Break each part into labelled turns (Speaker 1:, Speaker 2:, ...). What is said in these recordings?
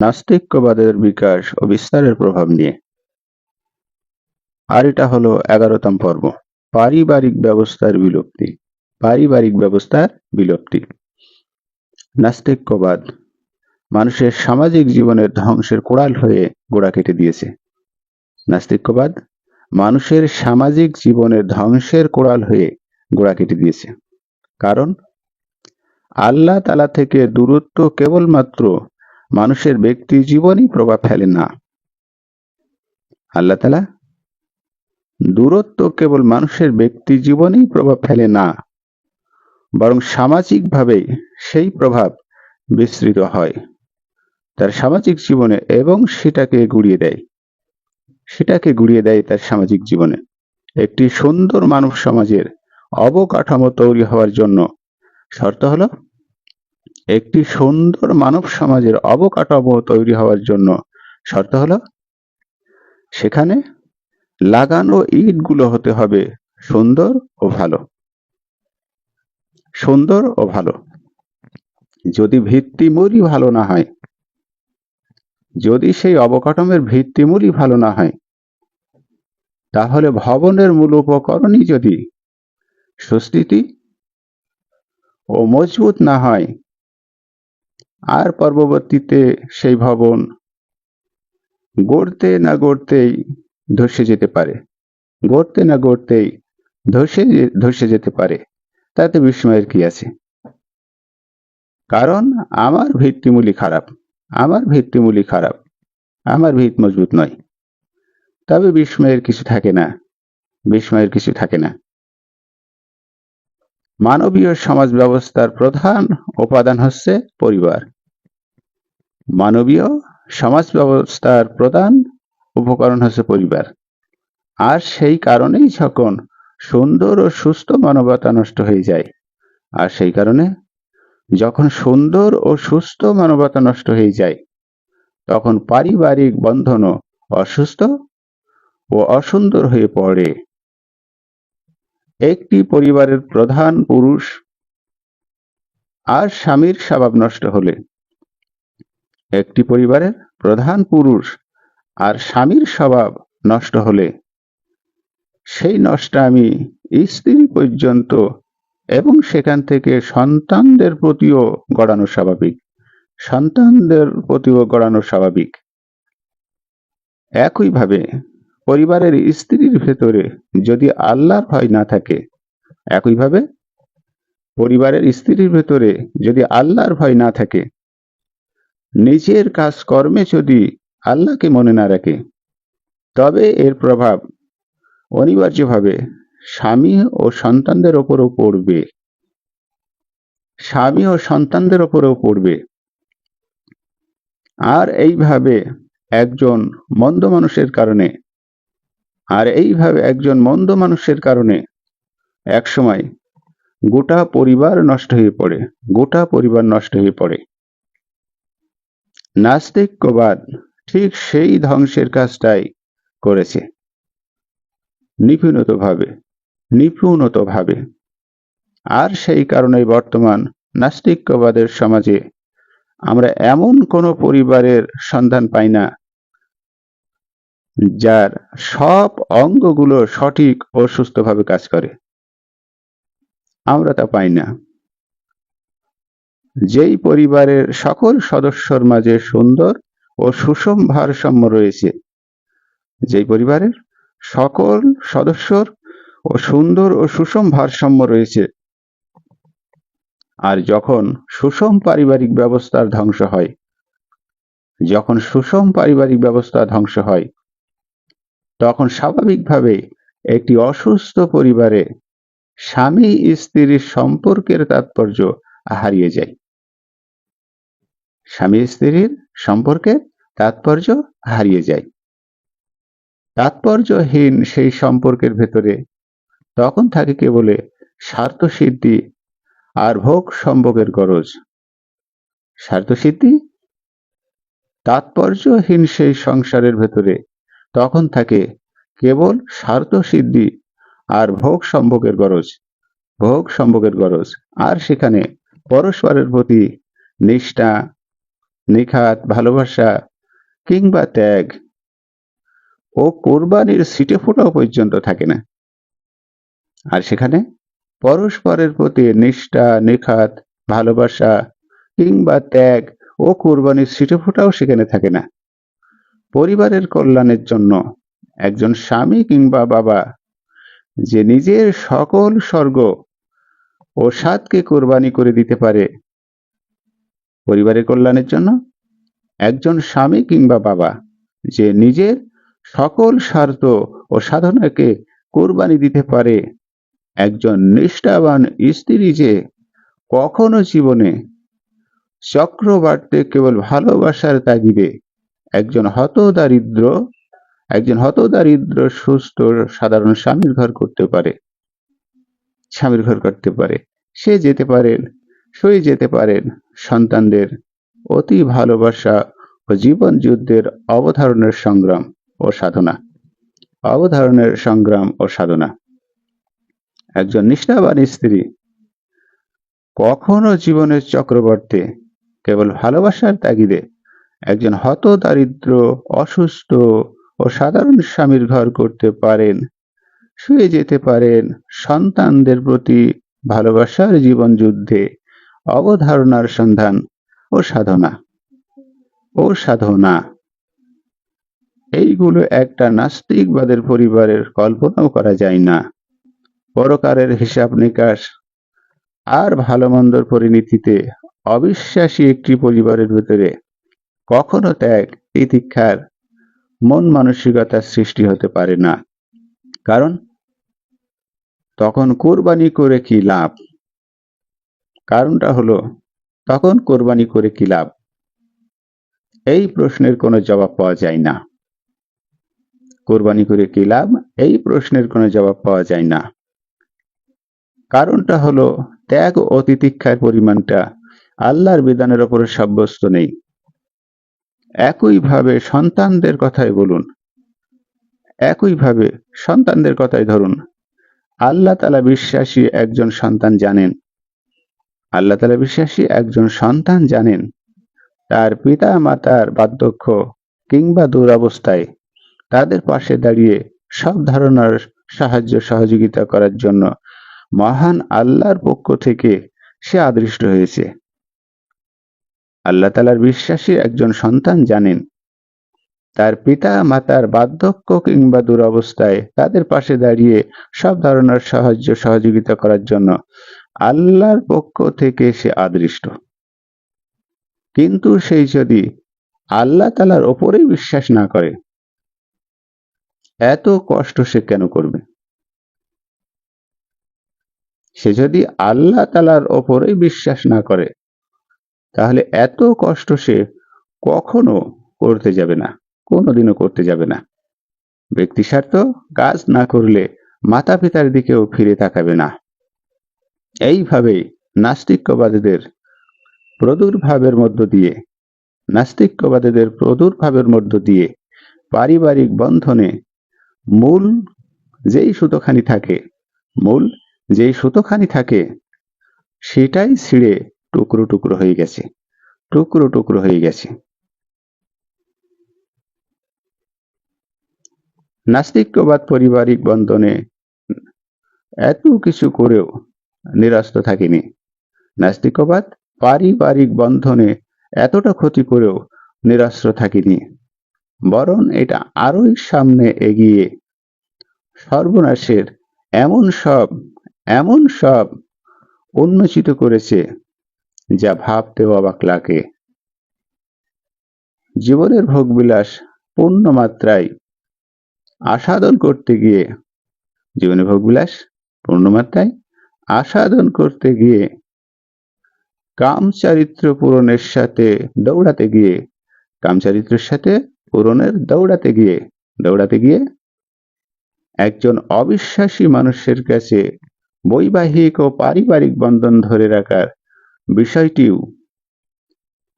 Speaker 1: নাস্তিক্যবাদের বিকাশ ও বিস্তারের প্রভাব নিয়ে। আর এটা হলো এগারোতম পর্ব, পারিবারিক ব্যবস্থার বিলুপ্তি, পারিবারিক ব্যবস্থার বিলুপ্তি। নাস্তিক্যবাদ মানুষের সামাজিক জীবনের ধ্বংসের কোড়াল হয়ে গোড়া কেটে দিয়েছে। নাস্তিক্যবাদ মানুষের সামাজিক জীবনের ধ্বংসের কোড়াল হয়ে গোড়া কেটে দিয়েছে। কারণ আল্লাহ তালা থেকে দূরত্ব কেবলমাত্র মানুষের ব্যক্তি জীবনই প্রভাব ফেলে না। আল্লাহ তালা দূরত্ব কেবল মানুষের ব্যক্তি জীবনেই প্রভাব ফেলে না, বরং সামাজিকভাবে সেই প্রভাব বিস্তৃত হয়। তার সামাজিক জীবনে এবং সেটাকে গুড়িয়ে দেয়। সেটাকে গুড়িয়ে দেয় তার সামাজিক জীবনে। একটি সুন্দর মানব সমাজের অবকাঠামো তৈরি হওয়ার জন্য শর্ত হলো একটি সুন্দর মানব সমাজের অবকাঠামো তৈরি হওয়ার জন্য শর্ত হলো, সেখানে লাগানো ইটগুলো হতে হবে সুন্দর ও ভালো। সুন্দর ও ভালো। যদি ভিত্তিমূলই ভালো না হয়, যদি সেই অবকাঠামোর ভিত্তিমূলই ভালো না হয়, তাহলে ভবনের মূল উপকরণই যদি সুস্থিতি ও মজবুত না হয় আর পর্ববর্তীতে সেই ভবন গড়তে না গড়তেই ধসে যেতে পারে। গড়তে না গড়তেই ধসে ধসে যেতে পারে। তাতে বিস্ময়ের কি আছে? কারণ আমার ভিত্তিমূলি খারাপ। আমার ভিত্তিমূলি খারাপ। আমার ভিত মজবুত নয়। তবে বিস্ময়ের কিছু থাকে না। বিস্ময়ের কিছু থাকে না। মানবীয় সমাজ ব্যবস্থার প্রধান উপাদান হচ্ছে পরিবার। মানবীয় সমাজ ব্যবস্থার প্রধান উপকরণ হচ্ছে পরিবার। আর সেই কারণেই যখন সুন্দর ও সুস্থ মানবতা নষ্ট হয়ে যায়, আর সেই কারণে যখন সুন্দর ও সুস্থ মানবতা নষ্ট হয়ে যায়, তখন পারিবারিক বন্ধনও অসুস্থ ও অসুন্দর হয়ে পড়ে। একটি পরিবারের প্রধান পুরুষ আর স্বামীর স্বভাব নষ্ট হলে। একটি পরিবারের প্রধান পুরুষ আর স্বামীর স্বভাব নষ্ট হলে, সেই নষ্ট আমি স্ত্রী পর্যন্ত এবং সেখান থেকে সন্তানদের প্রতিও গড়ানো স্বাভাবিক। সন্তানদের প্রতিও গড়ানো স্বাভাবিক। একইভাবে পরিবারের স্ত্রীর ভেতরে যদি আল্লাহর ভয় না থাকে, একইভাবে পরিবারের স্ত্রীর ভেতরে যদি আল্লাহর ভয় না থাকে, নিজের কাজকর্মে যদি আল্লাহকে মনে না রাখে, তবে এর প্রভাব অনিবার্যভাবে স্বামী ও সন্তানদের ওপরও পড়বে। স্বামী ও সন্তানদের ওপরেও পড়বে। আর এইভাবে একজন মন্দ মানুষের কারণে আর এইভাবে একজন মন্দ মানুষের কারণে একসময় গোটা পরিবার নষ্ট হয়ে পড়ে, গোটা পরিবার নষ্ট হয়ে পড়ে। নাস্তিক্যবাদ ঠিক সেই ধ্বংসের কাজটাই করেছে। নিপুণতভাবে নিপুণতভাবে। আর সেই কারণে বর্তমান নাস্তিক্যবাদের সমাজে আমরা এমন কোনো পরিবারের সন্ধান পাই না যার সব অঙ্গগুলো সঠিক ও সুস্থভাবে কাজ করে। আমরা তা পাই না। যেই পরিবারের সকল সদস্যর মাঝে সুন্দর ও সুষম ভারসাম্য রয়েছে, যেই পরিবারের সকল সদস্যর ও সুন্দর ও সুষম ভারসাম্য রয়েছে, আর যখন সুষম পারিবারিক ব্যবস্থার ধ্বংস হয়, যখন সুষম পারিবারিক ব্যবস্থা ধ্বংস হয় স্বাভাবিকভাবে একটি অসুস্থ পরিবারে স্বামী স্ত্রীর সম্পর্কের তাৎপর্য হারিয়ে যায়। স্বামী স্ত্রীর সম্পর্কের তাৎপর্য হারিয়ে যায়। তাৎপর্যহীন সেই সম্পর্কের ভেতরে তখন থাকে কেবলে স্বার্থসিদ্ধি আর ভোগ সম্ভোগের গরজ। স্বার্থসিদ্ধি, তাৎপর্যহীন সেই সংসারের ভেতরে তখন থাকে কেবল স্বার্থসিদ্ধি আর ভোগ সম্ভোগের গরজ। ভোগ সম্ভোগের গরজ। আর সেখানে পরস্পরের প্রতি নিষ্ঠা, নিখাত, ভালোবাসা কিংবা ত্যাগ ও কোরবানির সিটে ফোটাও পর্যন্ত থাকে না। আর সেখানে পরস্পরের প্রতি নিষ্ঠা, নিখাত, ভালোবাসা কিংবা ত্যাগ ও কোরবানির সিটে ফোটাও সেখানে থাকে না। পরিবারের কল্যাণের জন্য একজন স্বামী কিংবা বাবা যে নিজের সকল স্বর্গ ও সাতকে কোরবানি করে দিতে পারে, পরিবারের কল্যাণের জন্য একজন স্বামী কিংবা বাবা যে নিজের সকল স্বার্থ ও সাধনাকে কোরবানি দিতে পারে, একজন নিষ্ঠাবান স্ত্রী যে কখনো জীবনে চক্রবার্তে কেবল ভালোবাসার তাগিদে একজন হত দারিদ্র একজন হত দারিদ্র সুস্থ, সাধারণ স্বামীর ঘর করতে পারে, স্বামীর ঘর করতে পারে, সে যেতে পারেন, সই যেতে পারেন, সন্তানদের অতি ভালোবাসা ও জীবন যুদ্ধের অবধারণের সংগ্রাম ও সাধনা, অবধারণের সংগ্রাম ও সাধনা। একজন নিষ্ঠাবান স্ত্রী কখনো জীবনের চক্রবর্তী কেবল ভালোবাসার তাগিদে একজন হত দারিদ্র অসুস্থ ও সাধারণ স্বামীর ঘর করতে পারেন। শুয়ে যেতে পারেন সন্তানদের প্রতি ভালোবাসার জীবন যুদ্ধে, অবধারণার সন্ধান ও সাধনা। ও সাধনা। এইগুলো একটা নাস্তিকবাদের পরিবারের কল্পনাও করা যায় না। পরকারের হিসাব নিকাশ আর ভালো মন্দর পরিণতিতে অবিশ্বাসী একটি পরিবারের ভেতরে কখনো ত্যাগ, তিতিক্ষার মন মানসিকতার সৃষ্টি হতে পারে না। কারণ তখন কোরবানি করে কি লাভ? কারণটা হলো, তখন কোরবানি করে কি লাভ? এই প্রশ্নের কোনো জবাব পাওয়া যায় না। কোরবানি করে কি লাভ? এই প্রশ্নের কোনো জবাব পাওয়া যায় না। কারণটা হলো, ত্যাগ ও তিতিক্ষার পরিমাণটা আল্লাহর বিধানের ওপরে সাব্যস্ত নেই। একইভাবে সন্তানদের কথাই বলুন। একইভাবে সন্তানদের কথাই ধরুন। আল্লাহ তালা বিশ্বাসী একজন সন্তান জানেন। আল্লাহ তালা বিশ্বাসী একজন সন্তান জানেন। তার পিতা মাতার বার্ধক্য কিংবা দুরবস্থায় তাদের পাশে দাঁড়িয়ে সব ধারণার সাহায্য সহযোগিতা করার জন্য মহান আল্লাহর পক্ষ থেকে সে আদৃষ্ট হয়েছে। আল্লাহ তালার বিশ্বাসী একজন সন্তান জানেন। তার পিতা, মাতার বার্ধক্য কিংবা দুরবস্থায় তাদের পাশে দাঁড়িয়ে সব ধরনের সাহায্য, সহযোগিতা করার জন্য আল্লাহর পক্ষ থেকে সে আদৃষ্ট। কিন্তু সেই যদি আল্লাহ তালার ওপরেই বিশ্বাস না করে, এত কষ্ট সে কেন করবে? সে যদি আল্লাহ তালার ওপরেই বিশ্বাস না করে তাহলে এত কষ্ট সে কখনো করতে যাবে না, কোনোদিনও করতে যাবে না। ব্যক্তি স্বার্থ কাজ না করলে মাতা পিতার দিকেও ফিরে তাকাবে না। এইভাবেই নাস্তিক্যবাদীদের প্রদুর্ভাবের মধ্য দিয়ে, নাস্তিক্যবাদীদের প্রদুর্ভাবের মধ্য দিয়ে পারিবারিক বন্ধনে মূল যেই সুতোখানি থাকে, মূল যেই সুতোখানি থাকে, সেটাই ছিঁড়ে টুকরো টুকরো হয়ে গেছে। টুকরো টুকরো হয়ে গেছে। নাস্তিক্যবাদ পারিবারিক বন্ধনে এত কিছু করেও নিরাস্ত থাকেনি। নাস্তিকবাদ পারিবারিক বন্ধনে এতটা ক্ষতি করেও নিরাস্ত থাকিনি। বরং এটা আরোই সামনে এগিয়ে সর্বনাশের এমন সব এমন সব উন্মোচিত করেছে যা ভাবতেও অবাক লাগে। জীবনের ভোগবিলাস পূর্ণ মাত্রায় আস্বাদন করতে গিয়ে, জীবনের ভোগবিলাস পূর্ণমাত্রায় আস্বাদন করতে গিয়ে কাম চারিত্র পূরণের সাথে দৌড়াতে গিয়ে কাম চারিত্রের সাথে পূরণের দৌড়াতে গিয়ে দৌড়াতে গিয়ে একজন অবিশ্বাসী মানুষের কাছে বৈবাহিক ও পারিবারিক বন্ধন ধরে রাখার বিষয়টিও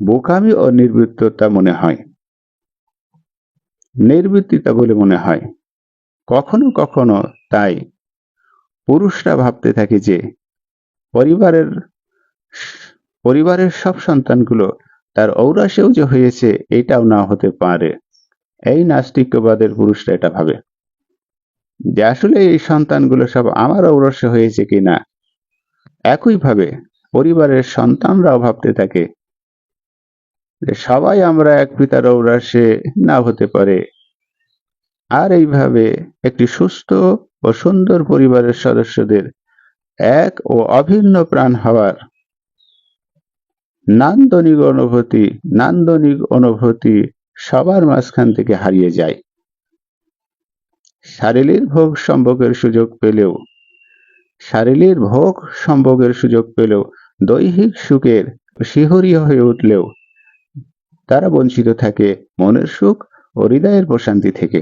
Speaker 1: বোকামি ও নির্বৃত্ততা মনে হয়। নির্বৃত্তিতা বলে মনে হয়। কখনো কখনো তাই পুরুষরা ভাবতে থাকে যে পরিবারের পরিবারের সব সন্তানগুলো তার ঔরাসেও যে হয়েছে এটাও না হতে পারে। এই নাস্তিক্যবাদের পুরুষরা এটা ভাবে। যে আসলে এই সন্তানগুলো সব আমার ঔরসে হয়েছে কিনা? একইভাবে পরিবারের সন্তানরাও ভাবতে থাকে যে সবাই আমরা এক পিতার ঔরাসে না হতে পারে। আর এইভাবে একটি সুস্থ ও সুন্দর পরিবারের সদস্যদের এক ও অভিন্ন প্রাণ হওয়ার নান্দনিক অনুভূতি নান্দনিক অনুভূতি সবার মাঝখান থেকে হারিয়ে যায়। শারীরিক ভোগ সম্ভোগের সুযোগ পেলেও, শারীরিক ভোগ সম্ভোগের সুযোগ পেলেও দৈহিক সুখের শিহরী হয়ে উঠলেও তারা বঞ্চিত থাকে মনের সুখ ও হৃদয়ের প্রশান্তি থেকে।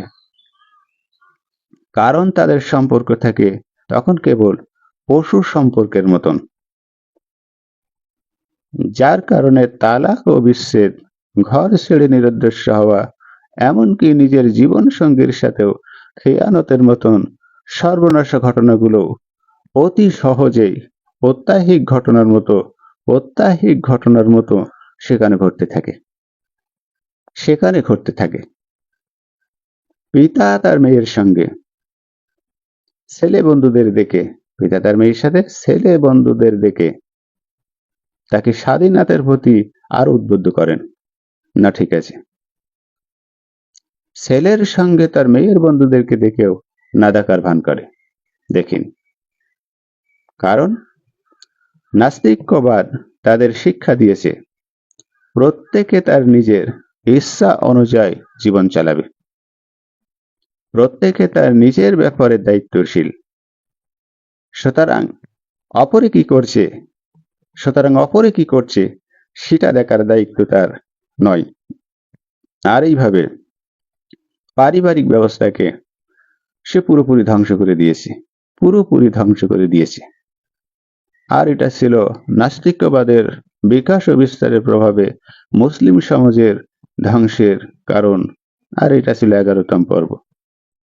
Speaker 1: কারণ তাদের সম্পর্ক থাকে তখন কেবল পশু সম্পর্কের মতন। যার কারণে তালাক ও বিচ্ছেদ, ঘর ছেড়ে নিরুদ্দেশ্য হওয়া, এমনকি নিজের জীবন সঙ্গীর সাথেও খেয়ানতের মতন সর্বনাশ ঘটনাগুলো অতি সহজেই প্রত্যাহিক ঘটনার মতো প্রত্যাহিক ঘটনার মতো সেখানে ঘটতে থাকে। সেখানে ঘটতে থাকে। পিতা তার মেয়ের সঙ্গে। ছেলে বন্ধুদের দেখে, পিতা তার মেয়ের সাথে, ছেলে বন্ধুদের দেখে। তাকে স্বাধীনতার প্রতি আরও উদ্বুদ্ধ করেন। না, ঠিক আছে। ছেলের সঙ্গে তার মেয়ের বন্ধুদেরকে দেখেও নাদাকার ভান করে। দেখিন। কারণ নাস্তিক্যবাদ তাদের শিক্ষা দিয়েছে। প্রত্যেকে তার নিজের ইচ্ছা অনুযায়ী জীবন চালাবে। প্রত্যেকে তার নিজের ব্যাপারে দায়িত্বশীল। সুতরাং অপরে কি করছে? সুতরাং অপরে কি করছে? সেটা দেখার দায়িত্ব তার নয়। আর এইভাবে পারিবারিক ব্যবস্থাকে সে পুরোপুরি ধ্বংস করে দিয়েছে। পুরোপুরি ধ্বংস করে দিয়েছে। আর এটা ছিল নাস্তিক্যবাদের বিকাশ ও বিস্তারের প্রভাবে মুসলিম সমাজের ধ্বংসের কারণ। আর এটা ছিল এগারোতম পর্ব।